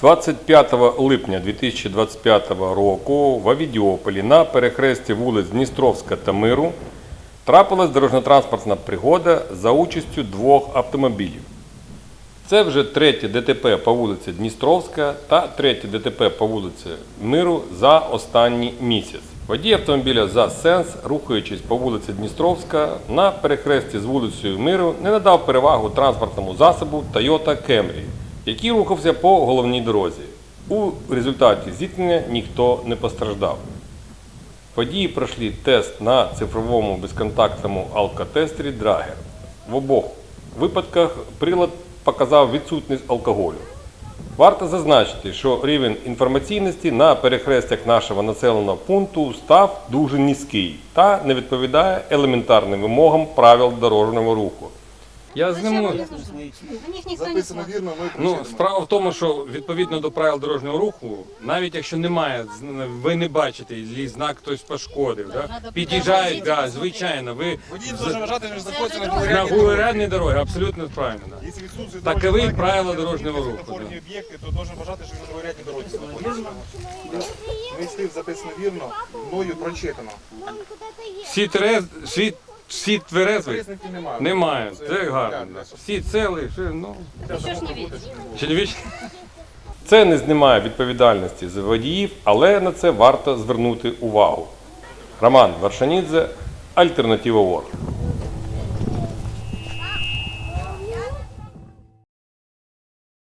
25 липня 2025 року в Авідіополі на перехресті вулиць Дністровська та Миру трапилась дорожньо-транспортна пригода за участю двох автомобілів. Це вже третє ДТП по вулиці Дністровська та третє ДТП по вулиці Миру за останній місяць. Водій автомобіля за сенс, рухаючись по вулиці Дністровська на перехресті з вулицею Миру, не надав перевагу транспортному засобу Toyota Camry, який рухався по головній дорозі. У результаті зіткнення ніхто не постраждав. Водії пройшли тест на цифровому безконтактному алкотестері Драгер. В обох випадках прилад показав відсутність алкоголю. Варто зазначити, що рівень інформаційності на перехрестях нашого населеного пункту став дуже низький та не відповідає елементарним вимогам правил дорожнього руху. Я зніму. На них ніхто не Записано вірно, ми Ну, прочитаємо. справа в тому, що відповідно до правил дорожнього руху, навіть якщо немає, з- ви не бачите, і знак хтось пошкодив, да? Під'їжджають, да, звичайно, ви Водій должен вважати, що знаходиться на на гулерядній дорогі, абсолютно правильно. Да. Якщо відсутствує Такові дорожній знак, правила якщо дорожнього є руху, світлофорні об'єкти, то должен вважати, що він на другорядній дорозі знаходиться. Ми слів записано вірно, мною прочитано. Всі терез, всі, всі тверезі немає. немає. Це гарно. Всі цілі, все, ну. Що ж не видиш? Чи не віч? Це не знімає відповідальності за водіїв, але на це варто звернути увагу. Роман Варшанідзе, Альтернатива Ворг.